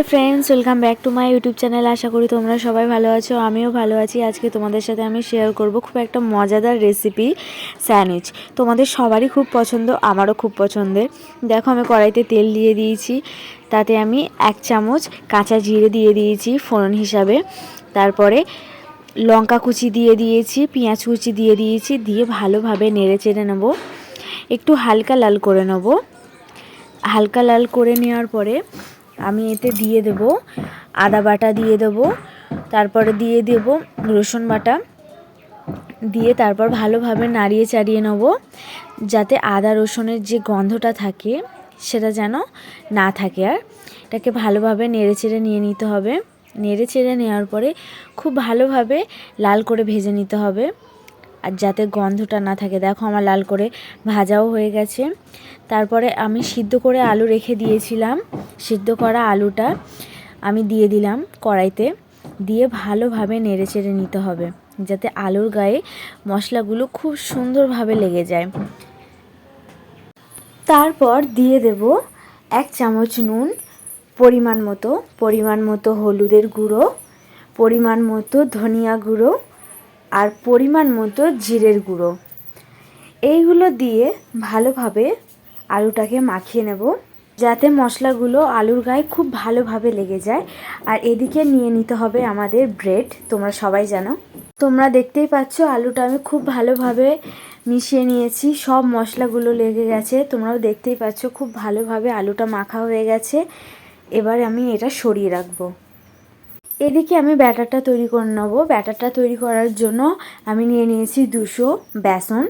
Hi friends, welcome back to my YouTube channel. আশা করি তোমরা সবাই ভালো আছো, আমিও ভালো আছি। আজকে তোমাদের সাথে আমি শেয়ার করব খুব একটা মজাদার রেসিপি স্যান্ডউইচ তোমাদের সবারই খুব পছন্দ, আমারও খুব পছন্দের। দেখো, আমি কড়াইতে তেল দিয়ে দিয়েছি। তাতে আমি এক চামচ কাঁচা জিরে দিয়ে দিয়েছি ফোড়ন হিসাবে। তারপরে লঙ্কা কুচি দিয়ে দিয়েছি, পেঁয়াজ কুচি দিয়ে দিয়েছি, দিয়ে ভালোভাবে নেড়ে চেড়ে নেব। একটু হালকা লাল করে নেব। হালকা লাল করে নেওয়ার পরে আমি এতে দিয়ে দেব আদা বাটা দিয়ে দেব, তারপরে দিয়ে দেব রসুন বাটা, দিয়ে তারপর ভালোভাবে নাড়িয়ে চাড়িয়ে নেব, যাতে আদা রসুনের যে গন্ধটা থাকে সেটা যেন না থাকে। আর এটাকে ভালোভাবে নেড়ে চেড়ে নিয়ে নিতে হবে। নেড়ে চেড়ে নেওয়ার পরে খুব ভালোভাবে লাল করে ভেজে নিতে হবে। আর যাতে গন্ধটা না থাকে। দেখো আমার লাল করে ভাজাও হয়ে গেছে। তারপরে আমি সিদ্ধ করে আলু রেখে দিয়েছিলাম। সিদ্ধ করা আলুটা আমি দিয়ে দিলাম কড়াইতে। দিয়ে ভালোভাবে নেড়ে চেড়ে নিতে হবে, যাতে আলুর গায়ে মশলাগুলো খুব সুন্দরভাবে লেগে যায়। তারপর দিয়ে দেব এক চামচ নুন, পরিমাণ মতো পরিমাণ মতো হলুদের গুঁড়ো, পরিমাণ মতো ধনিয়া গুঁড়ো আর পরিমাণ মতো জিরের গুঁড়ো। এইগুলো দিয়ে ভালোভাবে আলুটাকে মাখিয়ে নেব, যাতে মশলাগুলো আলুর গায়ে খুব ভালোভাবে লেগে যায়। আর এদিকে নিয়ে নিতে হবে আমাদের ব্রেড, তোমরা সবাই জানো। তোমরা দেখতেই পাচ্ছ আলুটা আমি খুব ভালোভাবে মিশিয়ে নিয়েছি, সব মশলাগুলো লেগে গেছে। তোমরাও দেখতেই পাচ্ছ খুব ভালোভাবে আলুটা মাখা হয়ে গেছে। এবার আমি এটা সরিয়ে রাখব। এদিকে আমি ব্যাটারটা তৈরি করে নেব। ব্যাটারটা তৈরি করার জন্য আমি নিয়ে নিয়েছি দুশো বেসন।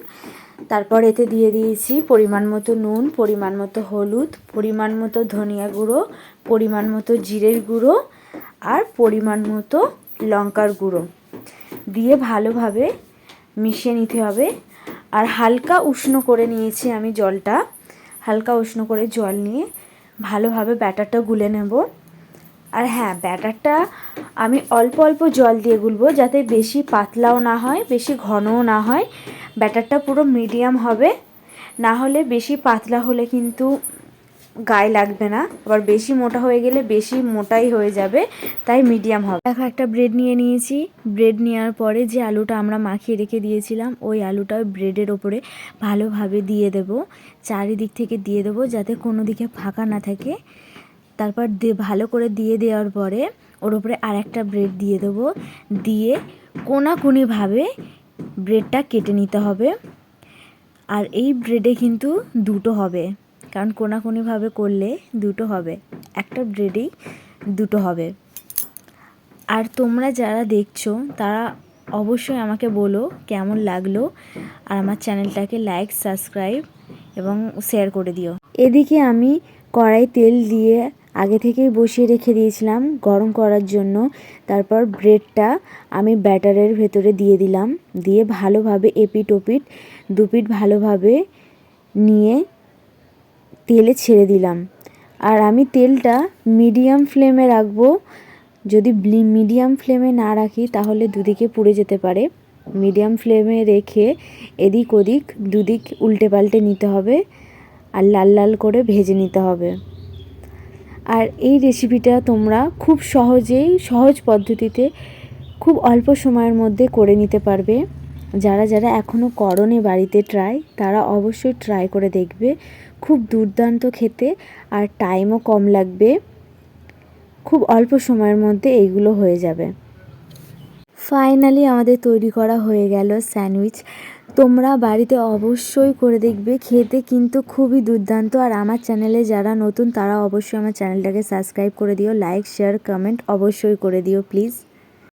তারপর এতে দিয়ে দিয়েছি পরিমাণ মতো নুন, পরিমাণ মতো হলুদ, পরিমাণ মতো ধনিয়া গুঁড়ো, পরিমাণ মতো জিরের গুঁড়ো আর পরিমাণ মতো লঙ্কার গুঁড়ো। দিয়ে ভালোভাবে মিশিয়ে নিতে হবে। আর হালকা উষ্ণ করে নিয়েছি আমি জলটা। হালকা উষ্ণ করে জল নিয়ে ভালোভাবে ব্যাটারটা গুলে নেব। আর হ্যাঁ ব্যাটারটা আমি অল্প অল্প জল দিয়ে গুলবো যাতে বেশি পাতলাও না হয়, বেশি ঘনও না হয়। ব্যাটারটা পুরো মিডিয়াম হবে। না হলে বেশি পাতলা হলে কিন্তু গায়ে লাগবে না। আবার বেশি মোটা হয়ে গেলে বেশি মোটাই হয়ে যাবে, তাই মিডিয়াম হবে। দেখো, একটা ব্রেড নিয়ে নিয়েছি। ব্রেড নেওয়ার পরে যে আলুটা আমরা মাখিয়ে রেখে দিয়েছিলাম, ওই আলুটা ব্রেডের ওপরে ভালোভাবে দিয়ে দেব। চারিদিক থেকে দিয়ে দেবো যাতে কোনো দিকে ফাঁকা না থাকে। তারপর দিয়ে ভালো করে দিয়ে দেওয়ার পরে ওর উপরে আর একটা ব্রেড দিয়ে দেবো। দিয়ে কোনাকুনিভাবে ব্রেডটা কেটে নিতে হবে। আর এই ব্রেডে কিন্তু দুটো হবে। কারণ কোনাকুনিভাবে করলে দুটো হবে। একটা ব্রেডেই দুটো হবে। আর তোমরা যারা দেখছ, তারা অবশ্যই আমাকে বলো কেমন লাগল। আর আমার চ্যানেলটাকে লাইক সাবস্ক্রাইব এবং শেয়ার করে দিও। এদিকে আমি কড়াই তেল দিয়ে আগে থেকেই বসিয়ে রেখে দিয়েছিলাম গরম করার জন্য। তারপর ব্রেডটা আমি ব্যাটারের ভেতরে দিয়ে দিলাম। দিয়ে ভালোভাবে এপিট ওপিট দুপিট ভালোভাবে নিয়ে তেলে ছেড়ে দিলাম। আর আমি তেলটা মিডিয়াম ফ্লেমে রাখব। যদি মিডিয়াম ফ্লেমে না রাখি, তাহলে দুদিকে পুড়ে যেতে পারে। মিডিয়াম ফ্লেমে রেখে এদিক ওদিক, দুদিক উল্টে পাল্টে নিতে হবে। আর লাল লাল করে ভেজে নিতে হবে। আর এই রেসিপিটা তোমরা খুব সহজেই, সহজ পদ্ধতিতে, খুব অল্প সময়ের মধ্যে করে নিতে পারবে। যারা যারা এখনও করনি বাড়িতে ট্রাই তারা অবশ্যই ট্রাই করে দেখবে। খুব দুর্দান্ত খেতে আর টাইমও কম লাগবে। খুব অল্প সময়ের মধ্যে এইগুলো হয়ে যাবে। ফাইনালি আমাদের তৈরি করা হয়ে গেল স্যান্ডউইচ তোমরা বাড়িতে অবশ্যই করে দেখবে। খেতে কিন্তু খুবই দুর্দান্ত। আর আমার চ্যানেলে যারা নতুন, তারা অবশ্যই আমার চ্যানেলটাকে সাবস্ক্রাইব করে দিও। লাইক শেয়ার কমেন্ট অবশ্যই করে দিও প্লিজ